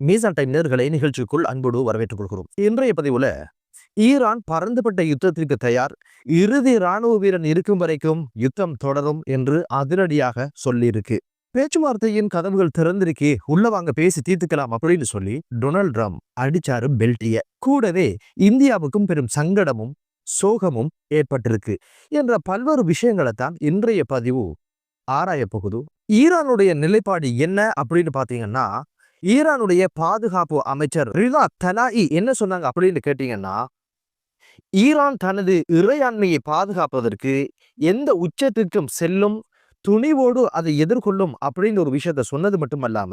மீசான் டைம் நேர்களை நிகழ்ச்சிக்குள் அன்போடு வரவேற்றுக் கொள்கிறோம் இன்றைய பதிவுல ஈரான் பறந்துபட்ட யுத்தத்திற்கு தயார் இறுதி ராணுவ வீரன் இருக்கும் வரைக்கும் யுத்தம் தொடரும் என்று அதிரடியாக சொல்லியிருக்கு. பேச்சுவார்த்தையின் கதவுகள் திறந்திருக்கே உள்ள வாங்க பேசி தீர்த்துக்கலாம் அப்படின்னு சொல்லி டொனால்ட் ட்ரம்ப் அடிச்சாரு பெல்ட்டிய கூடவே இந்தியாவுக்கும் பெரும் சங்கடமும் சோகமும் ஏற்பட்டிருக்கு என்ற பல்வேறு விஷயங்களை தான் இன்றைய பதிவு ஆராய போகுது. ஈரானுடைய நிலைப்பாடு என்ன அப்படின்னு பாத்தீங்கன்னா ஈரானுடைய பாதுகாப்பு அமைச்சர் ரிலா தலாயி என்ன சொன்னாங்க அப்படின்னு கேட்டீங்கன்னா ஈரான் தனது இறையாண்மையை பாதுகாப்பதற்கு எந்த உச்சத்திற்கும் செல்லும் துணிவோடு அதை எதிர்கொள்ளும் அப்படின்னு ஒரு விஷயத்த சொன்னது மட்டுமல்லாம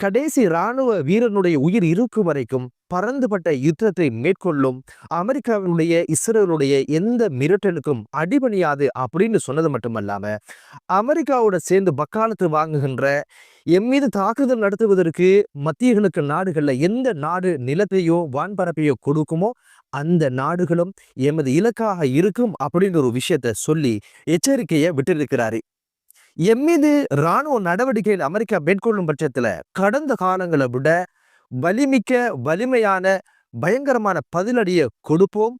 கடைசி இராணுவ வீரனுடைய உயிர் இருக்கும் வரைக்கும் பறந்துபட்ட யுத்தத்தை மேற்கொள்ளும் அமெரிக்காவினுடைய இஸ்ரேலுடைய எந்த மிரட்டலுக்கும் அடிபணியாது அப்படின்னு சொன்னது மட்டுமல்லாம அமெரிக்காவோட சேர்ந்து வக்காலத்து வாங்குகின்ற எம் மீது தாக்குதல் நடத்துவதற்கு மத்திய கிழக்கு எந்த நாடு நிலத்தையோ வான்பரப்பையோ கொடுக்குமோ அந்த நாடுகளும் எமது இலக்காக இருக்கும் அப்படின்ற ஒரு விஷயத்த சொல்லி எச்சரிக்கையை விட்டிருக்கிறாரு. எம் மீது இராணுவ நடவடிக்கையில் அமெரிக்கா மேற்கொள்ளும் பட்சத்துல கடந்த காலங்களை விட வலிமிக்க வலிமையான பயங்கரமான பதிலடியை கொடுப்போம்.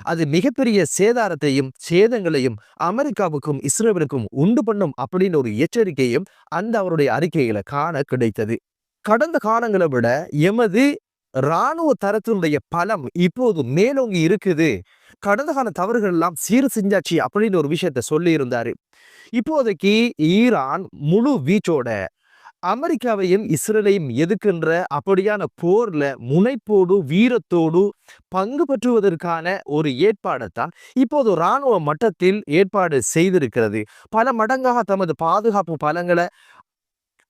அது மிகப்பெரிய சேதாரத்தையும் சேதங்களையும் அமெரிக்காவுக்கும் இஸ்ரேலுக்கும் உண்டு பண்ணும் அப்படின்னு ஒரு எச்சரிக்கையும் அந்த அவருடைய அறிக்கையில காண கிடைத்தது. கடந்த காலங்களை விட எமது இராணுவ தரத்தினுடைய பலம் இப்போது மேலோங்கி இருக்குது. கடந்த கால தவறுகள் எல்லாம் சீர் செஞ்சாச்சு அப்படின்னு ஒரு விஷயத்த சொல்லியிருந்தாரு. இப்போதைக்கு ஈரான் முழு வீச்சோட அமெரிக்காவையும் இஸ்ரேலையும் எதுக்குன்ற அப்படியான போர்ல முனைப்போடு வீரத்தோடு பங்கு பெற்றுவதற்கான ஒரு ஏற்பாடைத்தான் இப்போது இராணுவ மட்டத்தில் ஏற்பாடு செய்திருக்கிறது. பல மடங்காக தமது பாதுகாப்பு பலங்களை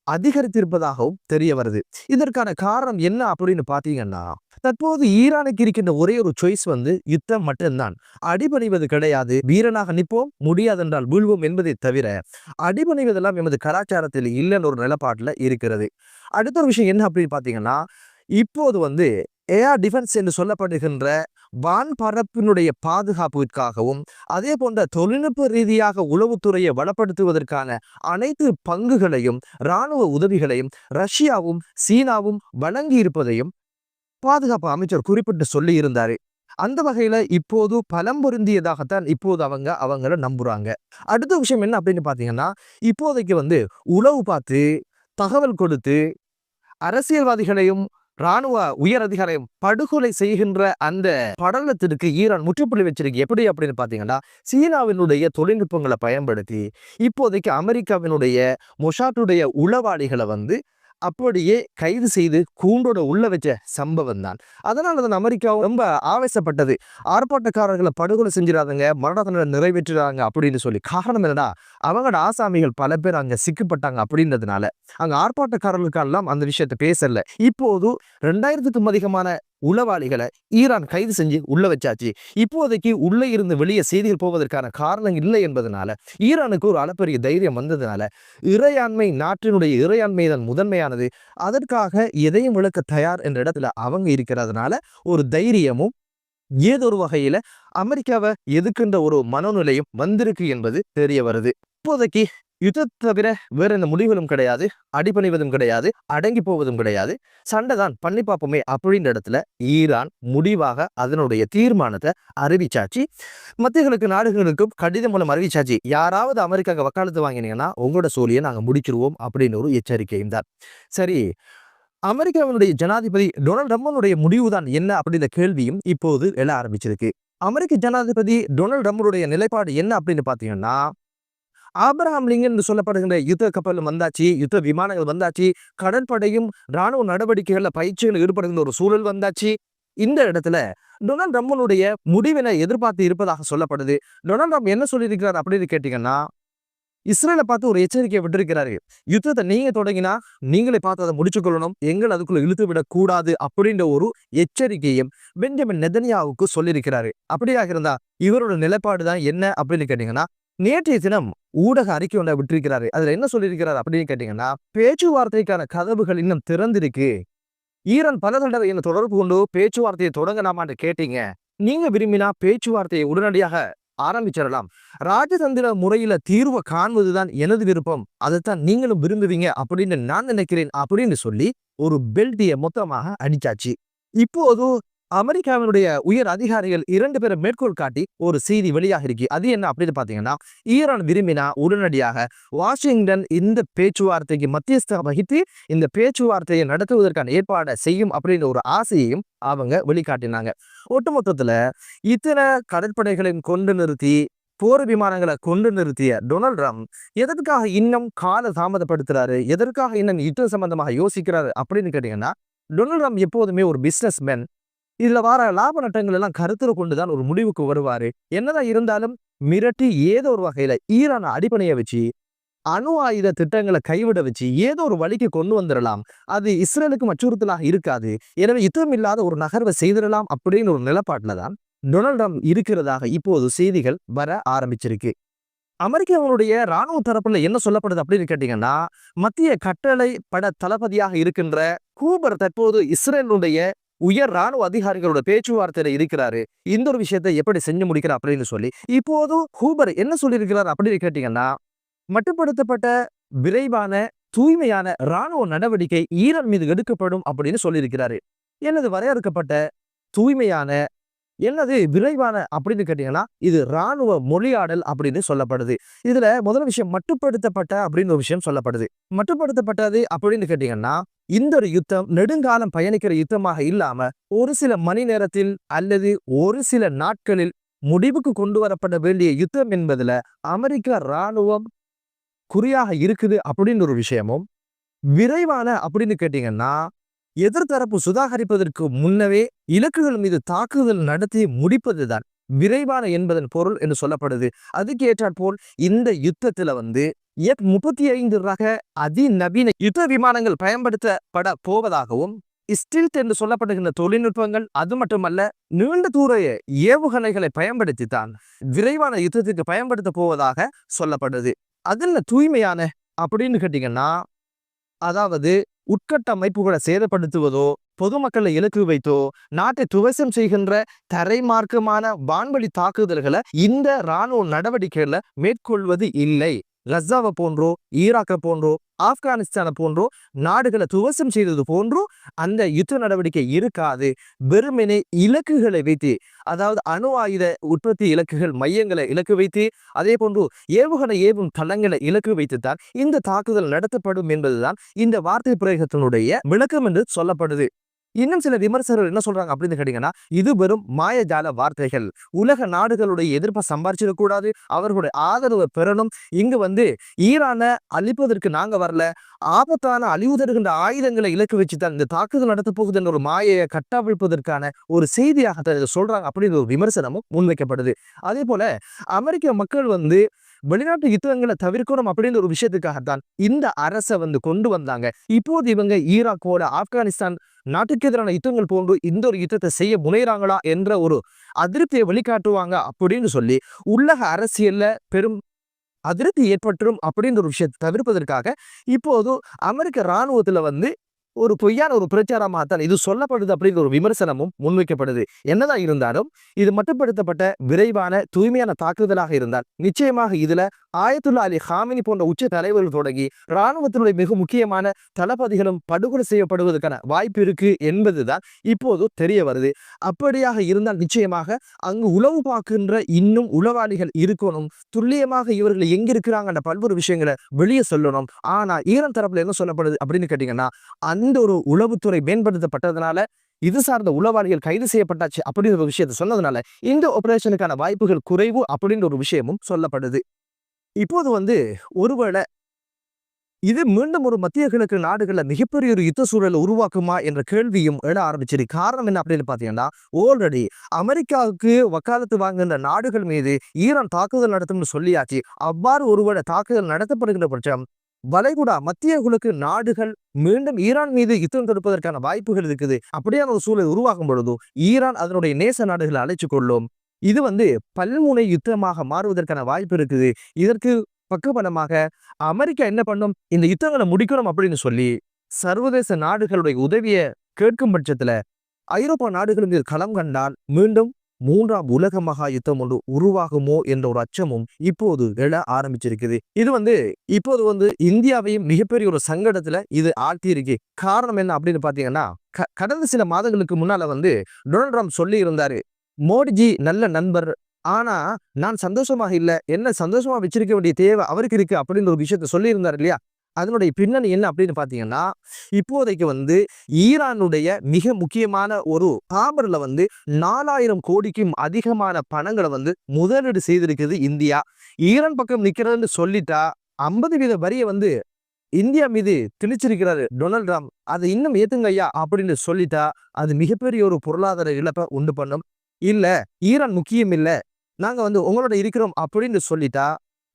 அதிகரித்திருப்பதாகவும் தெரிய வருது. இதற்கான காரணம் என்ன அப்படின்னு பார்த்தீங்கன்னா தற்போது ஈரானுக்கு இருக்கின்ற ஒரே ஒரு சாய்ஸ் வந்து யுத்தம் மட்டும்தான். அடிபணிவது கிடையாது. வீரனாக நிற்போம் முடியாதென்றால் வீழ்வோம் என்பதை தவிர அடிபணிவதெல்லாம் எமது கலாச்சாரத்தில் இல்லைன்னு ஒரு நிலப்பாட்டில் இருக்கிறது. அடுத்த ஒரு விஷயம் என்ன அப்படின்னு பார்த்தீங்கன்னா இப்போது வந்து ஏஆர் டிஃபென்ஸ் என்று சொல்லப்படுகின்ற வான் பரப்பினுடைய பாதுகாப்பிற்காகவும் அதே போன்ற தொழில்நுட்ப ரீதியாக உளவுத்துறையை வளப்படுத்துவதற்கான அனைத்து பங்குகளையும் இராணுவ உதவிகளையும் ரஷ்யாவும் சீனாவும் வழங்கி இருப்பதையும் பாதுகாப்பு அமைச்சர் குறிப்பிட்டு சொல்லியிருந்தார். அந்த வகையில இப்போது பலம் பொருந்தியதாகத்தான் இப்போது அவங்க அவங்கள நம்புறாங்க. அடுத்த விஷயம் என்ன அப்படின்னு பாத்தீங்கன்னா இப்போதைக்கு வந்து உளவு பார்த்து தகவல் கொடுத்து அரசியல்வாதிகளையும் ராணுவ உயர் அதிகாரம் படுகொலை செய்கின்ற அந்த படலத்திற்கு ஈரான் முற்றுப்புள்ளி வச்சிருக்கு. எப்படி அப்படின்னு பார்த்தீங்கன்னா சீனாவினுடைய தொழில்நுட்பங்களை பயன்படுத்தி இப்போதைக்கு அமெரிக்காவினுடைய மொஷாட்டுடைய உளவாளிகளை வந்து அப்படியே கைது செய்து கூண்டோட உள்ள வச்ச சம்பவம் தான். அதனால தான் அமெரிக்கா ரொம்ப ஆவேசப்பட்டது. ஆர்ப்பாட்டக்காரர்களை படுகொலை செஞ்சிடாதங்க மரண தண்டனை நிறைவேற்றுறாங்க அப்படின்னு சொல்லி. காரணம் என்னன்னா அவங்களோட ஆசாமிகள் பல பேர் அங்க சிக்கப்பட்டாங்க அப்படின்றதுனால. அங்க ஆர்ப்பாட்டக்காரர்களுக்கெல்லாம் அந்த விஷயத்த பேசல. இப்போது ரெண்டாயிரத்துக்கும் அதிகமான உளவாளிகளை ஈரான் கைது செஞ்சு உள்ள வச்சாச்சு. இப்போதைக்கு உள்ளே இருந்து வெளியே செய்திகள் போவதற்கான காரணம் இல்லை என்பதனால ஈரானுக்கு ஒரு அளப்பரிய தைரியம் வந்ததுனால இறையாண்மை நாட்டினுடைய இறையாண்மை தான் முதன்மையானது. அதற்காக எதையும் விளக்க தயார் என்ற இடத்துல அவங்க இருக்கிறதுனால ஒரு தைரியமும் ஏதொரு வகையில அமெரிக்காவை எதுக்குன்ற ஒரு மனநிலையும் வந்திருக்கு என்பது தெரிய வருது. இப்போதைக்கு யுத்தத்தை தவிர வேற எந்த முடிவுகளும் கிடையாது அடிபணிவதும் கிடையாது அடங்கி போவதும் கிடையாது. சண்டை தான் பண்ணி பார்ப்போமே அப்படின்ற இடத்துல ஈரான் முடிவாக அதனுடைய தீர்மானத்தை அறிவிச்சாச்சு. மத்தியகளுக்கு நாடுகளுக்கும் கடிதம் மூலம் அறிவிச்சாச்சு. யாராவது அமெரிக்காங்க வக்காலத்து வாங்கினீங்கன்னா உங்களோட சோழியை நாங்கள் முடிச்சிருவோம் அப்படின்னு ஒரு எச்சரிக்கையும் தான். சரி அமெரிக்காவினுடைய ஜனாதிபதி டொனால்ட் ட்ரம்பனுடைய முடிவு தான் என்ன அப்படின்ற கேள்வியும் இப்போது எழ ஆரம்பிச்சிருக்கு. அமெரிக்க ஜனாதிபதி டொனால்ட் ட்ரம்பனுடைய நிலைப்பாடு என்ன அப்படின்னு பார்த்தீங்கன்னா ஆப்ரஹாம் லிங்கன் என்று சொல்லப்படுகின்ற யுத்த கப்பல் வந்தாச்சு யுத்த விமானங்கள் வந்தாச்சு கடற்படையும் ராணுவ நடவடிக்கைகளில் பயிற்சிகள் ஈடுபடுகின்ற ஒரு சூழல் வந்தாச்சு. இந்த இடத்துல டொனால்ட் ட்ரம்பனுடைய முடிவினை எதிர்பார்த்து இருப்பதாக சொல்லப்படுது. டொனால்ட் ட்ரம்ப் என்ன சொல்லியிருக்கிறார் அப்படின்னு கேட்டீங்கன்னா இஸ்ரேலை பார்த்து ஒரு எச்சரிக்கையை விட்டிருக்கிறாரு. யுத்தத்தை நீங்க தொடங்கினா நீங்களே பார்த்து அதை முடிச்சுக்கொள்ளணும் எங்கள் அதுக்குள்ள இழுத்து விடக்கூடாது அப்படின்ற ஒரு எச்சரிக்கையும் பெஞ்சமின் நெதன்யாவுக்கு சொல்லியிருக்கிறாரு. அப்படியாக இருந்தா இவரோட நிலைப்பாடு தான் என்ன அப்படின்னு கேட்டீங்கன்னா நேற்றைய தினம் ஊடக அறிக்கை ஒன்றை விட்டிருக்கிறாரு. அதுல என்ன சொல்லியிருக்கிறார் அப்படின்னு கேட்டீங்கன்னா பேச்சுவார்த்தைக்கான கதவுகள் இன்னும் திறந்திருக்கு. ஈரான் பல தடவை என்ன தொடர்பு கொண்டு பேச்சுவார்த்தையை தொடங்கலாமான்னு கேட்டீங்க. நீங்க விரும்பினா பேச்சுவார்த்தையை உடனடியாக ஆரம்பிச்சிடலாம். ராஜதந்திர முறையில தீர்வை காண்பதுதான் எனது விருப்பம். அதைத்தான் நீங்களும் விரும்புவீங்க அப்படின்னு நான் நினைக்கிறேன் அப்படின்னு சொல்லி ஒரு பெல்ட்டிய மொத்தமாக அடிச்சாச்சு. இப்போது அமெரிக்காவினுடைய உயர் அதிகாரிகள் இரண்டு பேரை மேற்கோள் காட்டி ஒரு செய்தி வெளியாக இருக்கு. அது என்ன அப்படின்னு பாத்தீங்கன்னா ஈரான் விரும்பினா உடனடியாக வாஷிங்டன் இந்த பேச்சுவார்த்தைக்கு மத்தியஸ்த வகித்து இந்த பேச்சுவார்த்தையை நடத்துவதற்கான ஏற்பாடை செய்யும் அப்படின்ற ஒரு ஆசையையும் அவங்க வெளிக்காட்டினாங்க. ஒட்டுமொத்தத்துல இத்தனை கடற்படைகளையும் கொண்டு நிறுத்தி போர் விமானங்களை கொண்டு நிறுத்திய டொனால்ட் ட்ரம்ப் எதற்காக இன்னும் கால தாமதப்படுத்துறாரு எதற்காக இன்னும் யுத்தம் சம்பந்தமாக யோசிக்கிறாரு அப்படின்னு கேட்டீங்கன்னா டொனால்ட் ட்ரம்ப் எப்போதுமே ஒரு பிஸ்னஸ் மேன் இதுல வர லாப நட்டங்கள் எல்லாம் கருத்துல கொண்டுதான் ஒரு முடிவுக்கு வருவாரு. என்னதான் இருந்தாலும் மிரட்டி ஏதோ ஒரு வகையில ஈரான அடிப்படையை வச்சு அணு ஆயுத திட்டங்களை கைவிட வச்சு ஏதோ ஒரு வழிக்கு கொண்டு வந்துடலாம் அது இஸ்ரேலுக்கு அச்சுறுத்தலாக இருக்காது. எனவே யுத்தம் இல்லாத ஒரு நகர்வை செய்திடலாம் அப்படின்னு ஒரு நிலப்பாட்டில் தான் டொனால்ட் ட்ரம்ப் இருக்கிறதாக இப்போது செய்திகள் வர ஆரம்பிச்சிருக்கு. அமெரிக்காவுடைய ராணுவ தரப்புல என்ன சொல்லப்படுது அப்படின்னு கேட்டீங்கன்னா மத்திய கட்டளை பட தளபதியாக இருக்கின்ற கூபர் தற்போது இஸ்ரேலுடைய உயர் ராணுவ அதிகாரிகளோட பேச்சுவார்த்தையில இருக்கிறாரு. இந்த ஒரு விஷயத்தை எப்படி செஞ்சு முடிக்கிறார் அப்படின்னு சொல்லி இப்போது ஹூபர் என்ன சொல்லியிருக்கிறார் அப்படின்னு கேட்டீங்கன்னா மட்டுப்படுத்தப்பட்ட விரைவான தூய்மையான ராணுவ நடவடிக்கை ஈரான் மீது எடுக்கப்படும் அப்படின்னு சொல்லியிருக்கிறாரு. எனது வரையறுக்கப்பட்ட தூய்மையான என்னது விரைவான அப்படின்னு கேட்டீங்கன்னா இது ராணுவ மொழியாடல் அப்படின்னு சொல்லப்படுது. இதுல முதல் விஷயம் மட்டுப்படுத்தப்பட்ட அப்படின்னு ஒரு விஷயம் சொல்லப்படுது. மட்டுப்படுத்தப்பட்டது அப்படின்னு கேட்டீங்கன்னா இந்த ஒரு யுத்தம் நெடுங்காலம் பயணிக்கிற யுத்தமாக இல்லாம ஒரு சில மணி நேரத்தில் அல்லது ஒரு சில நாட்களில் முடிவுக்கு கொண்டு வரப்பட வேண்டிய யுத்தம் என்பதுல அமெரிக்க ராணுவம் குறியாக இருக்குது அப்படின்னு ஒரு விஷயமும் விரைவான அப்படின்னு கேட்டீங்கன்னா எதிர்த்தரப்பு சுதாகரிப்பதற்கு முன்னவே இலக்குகள் மீது தாக்குதல் நடத்தி முடிப்பதுதான். விரைவான என்பதன் பொருள் என்று சொல்லப்படுது. அதுக்கு ஏற்றாற்போல் இந்த யுத்தத்துல வந்து எஃப் முப்பத்தி ஐந்து ரக அதிநவீன யுத்த விமானங்கள் பயன்படுத்தப்பட போவதாகவும் ஸ்டில்த் என்று சொல்லப்படுகின்ற தொழில்நுட்பங்கள் அது மட்டுமல்ல நீண்ட தூர ஏவுகணைகளை பயன்படுத்தித்தான் விரைவான யுத்தத்துக்கு பயன்படுத்த போவதாக சொல்லப்படுது. அதில் தூய்மையான அப்படின்னு கேட்டீங்கன்னா அதாவது உட்கட்டமைப்புகளை சேதப்படுத்துவதோ பொதுமக்களை இலக்கு வைத்தோ நாட்டை துவசம் செய்கின்ற தரைமார்க்கமான வான்வழி தாக்குதல்களை இந்த இராணுவ நடவடிக்கைகளை மேற்கொள்வது இல்லை. கசாவை போன்றோ ஈராக்கை போன்றோ ஆப்கானிஸ்தானை போன்றோ நாடுகளை துவசம் செய்தது போன்றோ அந்த யுத்த நடவடிக்கை இருக்காது. வெறுமனே இலக்குகளை வைத்து அதாவது அணு ஆயுத உற்பத்தி இலக்குகள் மையங்களை இலக்கு வைத்து அதே போன்று ஏவுகணை ஏவும் தளங்களை இலக்கு வைத்துத்தான் இந்த தாக்குதல் நடத்தப்படும் என்பதுதான் இந்த வார்த்தை பிரயோகத்தினுடைய விளக்கம் என்று சொல்லப்படுது. இன்னும் சில விமர்சகர்கள் என்ன சொல்றாங்க அப்படின்னு கேட்டீங்கன்னா இது வெறும் மாயஜால வார்த்தைகள். உலக நாடுகளுடைய எதிர்ப்பை சம்பாரிச்சிடக்கூடாது. அவர்களுடைய ஆதரவை பெறணும். இங்கு வந்து ஈரானை அழிப்பதற்கு நாங்க வரல. ஆபத்தான அழிவு தருகின்ற ஆயுதங்களை இலக்கு வச்சு தான் இந்த தாக்குதல் நடத்த போகுது என்ற ஒரு மாயையை கட்டவிழ்ப்பதற்கான ஒரு செய்தியாக இதை சொல்றாங்க அப்படின்னு ஒரு விமர்சனமும் முன்வைக்கப்படுது. அதே போல அமெரிக்க மக்கள் வந்து வெளிநாட்டு யுத்தங்களை தவிர்க்கணும் அப்படின்ற ஒரு விஷயத்துக்காகத்தான் இந்த அரசை வந்து கொண்டு வந்தாங்க. இப்போது இவங்க ஈராக்கோட ஆப்கானிஸ்தான் நாட்டுக்கு எதிரான யுத்தங்கள் போன்று இந்த ஒரு யுத்தத்தை செய்ய முனைகிறாங்களா என்ற ஒரு அதிருப்தியை வெளிக்காட்டுவாங்க அப்படின்னு சொல்லி உலக அரசியல்ல பெரும் அதிருப்தி ஏற்பட்டுரும் அப்படின்ற ஒரு விஷயத்தை தவிர்ப்பதற்காக இப்போது அமெரிக்க இராணுவத்துல வந்து ஒரு பொய்யான ஒரு பிரச்சாரமாக தான் இது சொல்லப்படுது அப்படிங்கிற ஒரு விமர்சனமும் முன்வைக்கப்படுது. என்னதான் இருந்தாலும் இது மட்டுப்படுத்தப்பட்ட விரைவான தூய்மையான தாக்குதலாக இருந்தால் நிச்சயமாக இதுல ஆயத்துல்லா அலி ஹாமினி போன்ற உச்ச தலைவர்கள் தொடங்கி இராணுவத்தினுடைய மிக முக்கியமான தளபதிகளும் படுகொலை செய்யப்படுவதற்கான வாய்ப்பு இருக்கு என்பதுதான் இப்போது தெரிய வருது. அப்படியாக இருந்தால் நிச்சயமாக அங்கு உளவு பார்க்கின்ற இன்னும் உளவாளிகள் இருக்கணும். துல்லியமாக இவர்கள் எங்க இருக்கிறாங்கன்ற பல்வேறு விஷயங்களை வெளியே சொல்லணும். ஆனா ஈரான் தரப்புல என்ன சொல்லப்படுது அப்படின்னு கேட்டீங்கன்னா அந்த ஒரு உளவுத்துறை மேம்படுத்தப்பட்டதுனால இது சார்ந்த உளவாளிகள் கைது செய்யப்பட்டாச்சு அப்படின்ற ஒரு விஷயத்தை சொன்னதுனால இந்த ஆபரேஷனுக்கான வாய்ப்புகள் குறைவு அப்படின்ற ஒரு விஷயமும் சொல்லப்படுது. இப்போது வந்து ஒருவேளை இது மீண்டும் ஒரு மத்திய கிழக்கு நாடுகளில் மிகப்பெரிய ஒரு யுத்த சூழலை உருவாக்குமா என்ற கேள்வியும் எழ ஆரம்பிச்சிரு காரணம் என்ன அப்படின்னு பார்த்தீங்கன்னா ஆல்ரெடி அமெரிக்காவுக்கு வக்காலத்து வாங்குகின்ற நாடுகள் மீது ஈரான் தாக்குதல் நடத்தும்னு சொல்லியாச்சு. அவ்வாறு ஒருவேளை தாக்குதல் நடத்தப்படுகின்ற பட்சம் வளைகுடா மத்திய குழுக்கு நாடுகள் மீண்டும் ஈரான் மீது யுத்தம் தொடுப்பதற்கான வாய்ப்புகள் இருக்குது. அப்படியான ஒரு சூழல் உருவாகும் பொழுதும் ஈரான் அதனுடைய நேச நாடுகளை அழைச்சு கொள்ளும். இது வந்து பல்முனை யுத்தமாக மாறுவதற்கான வாய்ப்பு இருக்குது. இதற்கு பக்கபலமாக அமெரிக்கா என்ன பண்ணும்? இந்த யுத்தங்களை முடிக்கணும் அப்படின்னு சொல்லி சர்வதேச நாடுகளுடைய உதவியை கேட்கும் பட்சத்துல ஐரோப்பா நாடுகள் இதில் களம் கண்டால் மீண்டும் மூன்றாம் உலக மகா யுத்தம் ஒன்று உருவாகுமோ என்ற ஒரு அச்சமும் இப்போது எழ ஆரம்பிச்சிருக்குது. இது வந்து இப்போது வந்து இந்தியாவையும் மிகப்பெரிய ஒரு சங்கடத்துல இது ஆழ்த்தியிருக்கு. காரணம் என்ன அப்படின்னு பாத்தீங்கன்னா கடந்த சில மாதங்களுக்கு முன்னால வந்து டொனால்ட் ட்ரம்ப் சொல்லி இருந்தாரு மோடிஜி நல்ல நண்பர். ஆனா நான் சந்தோஷமாக இல்லை. என்ன சந்தோஷமா வச்சிருக்க வேண்டிய தேவை அவருக்கு இருக்கு அப்படின்ற ஒரு விஷயத்த சொல்லியிருந்தார் இல்லையா? அதனுடைய பின்னணி என்ன அப்படின்னு பார்த்தீங்கன்னா இப்போதைக்கு வந்து ஈரானுடைய மிக முக்கியமான ஒரு ஹாபர்ல வந்து நாலாயிரம் கோடிக்கும் அதிகமான பணங்களை வந்து முதலீடு செய்திருக்குது இந்தியா. ஈரான் பக்கம் நிக்கிறதுன்னு சொல்லிட்டா ஐம்பது வீத வரியை வந்து இந்தியா மீது திணிச்சிருக்கிறாரு டொனால்ட் ட்ரம்ப். அதை இன்னும் ஏத்துங்க ஐயா அப்படின்னு சொல்லிட்டா அது மிகப்பெரிய ஒரு பொருளாதார இழப்பை உண்டு பண்ணும். இல்ல ஈரான் முக்கியம் இல்ல. நாங்க வந்து உங்களோட இருக்கிறோம் அப்படின்னு சொல்லிட்டா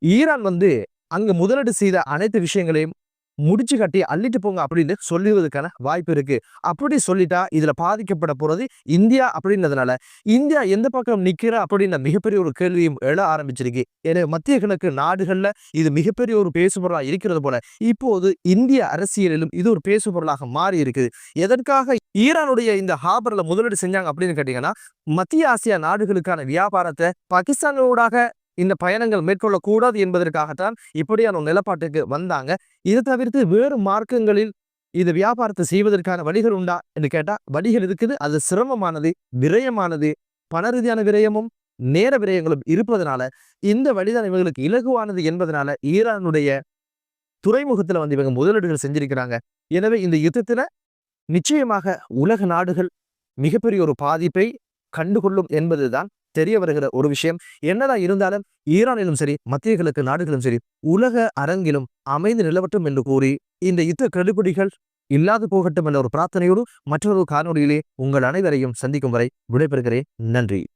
ஈரான் வந்து அங்க முதலீடு செய்த அனைத்து விஷயங்களையும் முடிச்சு கட்டி அள்ளிட்டு போங்க அப்படின்னு சொல்லுவதுக்கான வாய்ப்பு இருக்கு. அப்படி சொல்லிட்டா இதுல பாதிக்கப்பட போறது இந்தியா அப்படின்றதுனால. இந்தியா எந்த பக்கம் நிக்கிறா அப்படின்ற மிகப்பெரிய ஒரு கேள்வியும் எழ ஆரம்பிச்சிருக்கு. ஏன்னா மத்திய கிழக்கு நாடுகள்ல இது மிகப்பெரிய ஒரு பேசுபொருளா இருக்கிறது போல. இப்போது இந்திய அரசியலிலும் இது ஒரு பேசுபொருளாக மாறி இருக்குது. எதற்காக ஈரானுடைய இந்த ஹாபர்ல முதலீடு செஞ்சாங்க அப்படின்னு கேட்டீங்கன்னா மத்திய ஆசியா நாடுகளுக்கான வியாபாரத்தை பாகிஸ்தானோடாக இந்த பயணங்கள் மேற்கொள்ளக்கூடாது என்பதற்காகத்தான் இப்படியான ஒரு நிலப்பாட்டுக்கு வந்தாங்க. இதை தவிர்த்து வேறு மார்க்கங்களில் இது வியாபாரத்தை செய்வதற்கான வழிகள் உண்டா என்று கேட்டா வழிகள் இருக்குது. அது சிரமமானது விரயமானது பண ரீதியான விரயமும் நேர விரயங்களும் இருப்பதனால இந்த வழிதான் இவங்களுக்கு இலகுவானது என்பதனால ஈரானுடைய துறைமுகத்துல வந்து இவங்க முதலீடுகள் செஞ்சிருக்கிறாங்க. எனவே இந்த யுத்தத்துல நிச்சயமாக உலக நாடுகள் மிகப்பெரிய ஒரு பாதிப்பை கண்டுகொள்ளும் என்பதுதான் தெரிய வருகிற ஒரு விஷயம். என்னதான் இருந்தாலும் ஈரானிலும் சரி மத்திய கிழக்கு நாடுகளும் சரி உலக அரங்கிலும் அமைந்து நிலவட்டும் என்று கூறி இந்த யுத்த கெடுபிடிகள் இல்லாது போகட்டும் என்ற ஒரு பிரார்த்தனையோடு மற்றொரு காணொளியிலே உங்கள் அனைவரையும் சந்திக்கும் வரை விடைபெறுகிறேன். நன்றி.